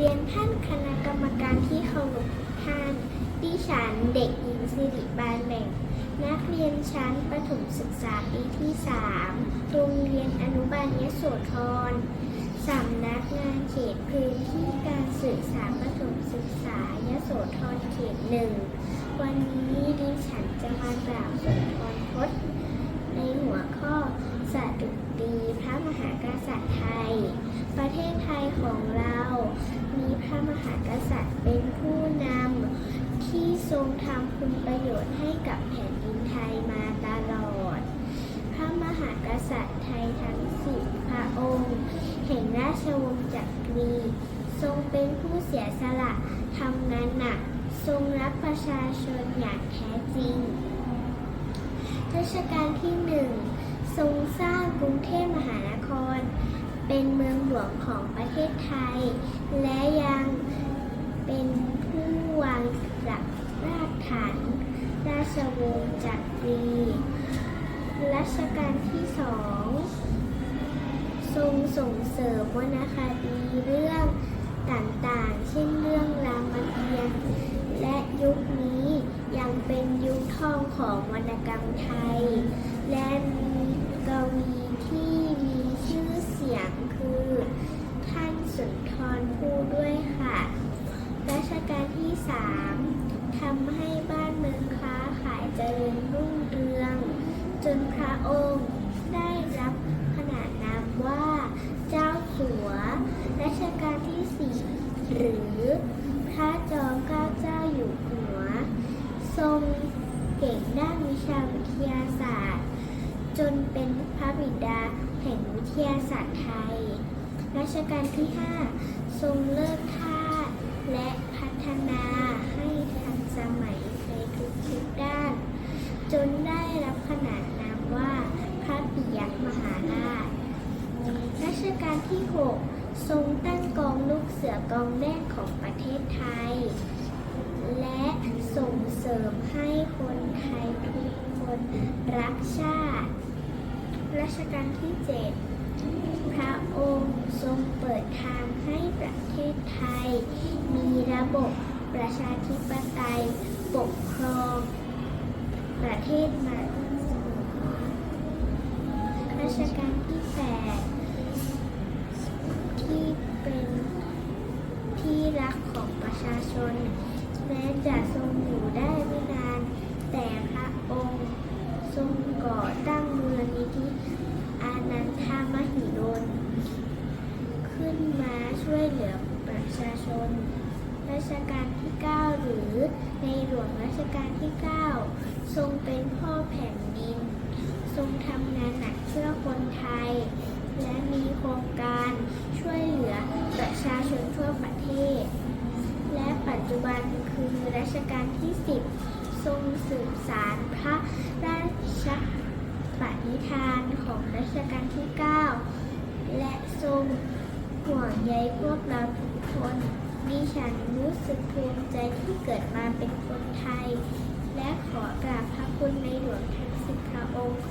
เรียนท่านคณะกรรมการที่เคารพทุกท่าน ดิฉันเด็กหญิงสิริบานแบ่ง นักเรียนชั้นประถมศึกษาปีที่ 3 โรงเรียนอนุบาลยโสธร สำนักงานเขตพื้นที่การสื่อสารประถมศึกษายโสธรเขตหนึ่ง วันนี้ดิฉันจะมากล่าวสุนทรพจน์ในหัวข้อสดุดีพระมหากษัตริย์ไทย ประเทศไทยของเรา ระมหากษัตริย์เป็นผู้นำที่ทรงทำคุณประโยชน์ให้กับแผ่นดินไทยมาตลอด พระมหากษัตริย์ไทยทั้งสิบพระองค์แห่งราชวงศ์จักรีทรงเป็นผู้เสียสละทำงานหนัก ทรงรักประชาชนอย่างแท้จริงรัชกาลที่หนึ่งทรงสร้างกรุงเทพมหานคร เป็นเมืองหลวงของประเทศไทย และยังเป็นผู้วางหลักรากฐานราชวงศ์จักรีรัชกาลที่สองทรงส่งเสริมวรรณคดีเรื่องต่างๆ เช่นเรื่องรามเกียรติ์และยุคนี้ยังเป็นยุคทองของวรรณกรรมไทย และมี กาลที่สามทำให้บ้านเมืองค้าขายเจริญรุ่งเรือง จนพระองค์ได้รับขนานนามว่าเจ้าสัวรัชกาลที่สี่หรือพระจอมเกล้าเจ้าอยู่หัว ทรงเก่งด้านวิชาวิทยาศาสตร์ จนเป็นพระบิดาแห่งวิทยาศาสตร์ไทย รัชกาลที่ 5 ทรงเลิกทาสและพัฒนาให้ทันสมัยในทุกๆด้าน จนได้รับขนานนามว่าพระปิยมหาราช รัชกาลที่ 6 ทรงตั้งกองลูกเสือกองแรกของประเทศไทย และส่งเสริมให้คนไทยทุกคนรักชาติ รัชกาลที่ 7 พระองค์ทรงเปิดทางให้ประเทศไทย มีระบบประชาธิปไตยปกครอง ประเทศมารัชกาลที่ 8 ที่เป็นที่รักของประชาชน แม้จะทรงอยู่ได้ไม่นาน แต่พระองค์ทรงก่อตั้งมูลนิธิอานันทามหิดลขึ้นมาช่วยเหลือประชาชน รัชกาลที่ 9 หรือในหลวงรัชกาลที่ 9 ทรงเป็นพ่อแผ่นดิน ทรงทำงานหนักเพื่อคนไทย และมีโครง ประชาชนทั่วประเทศ และปัจจุบันคือรัชกาลที่ 10 ทรงสืบสารพระราชปณิธานของรัชกาลที่ 9 และทรงห่วงใยพวกเราทุกคนดิฉันรู้สึกภูมิใจที่เกิดมาเป็นคนไทย และขอกราบพระคุณในหลวงทั้งสิบพระองค์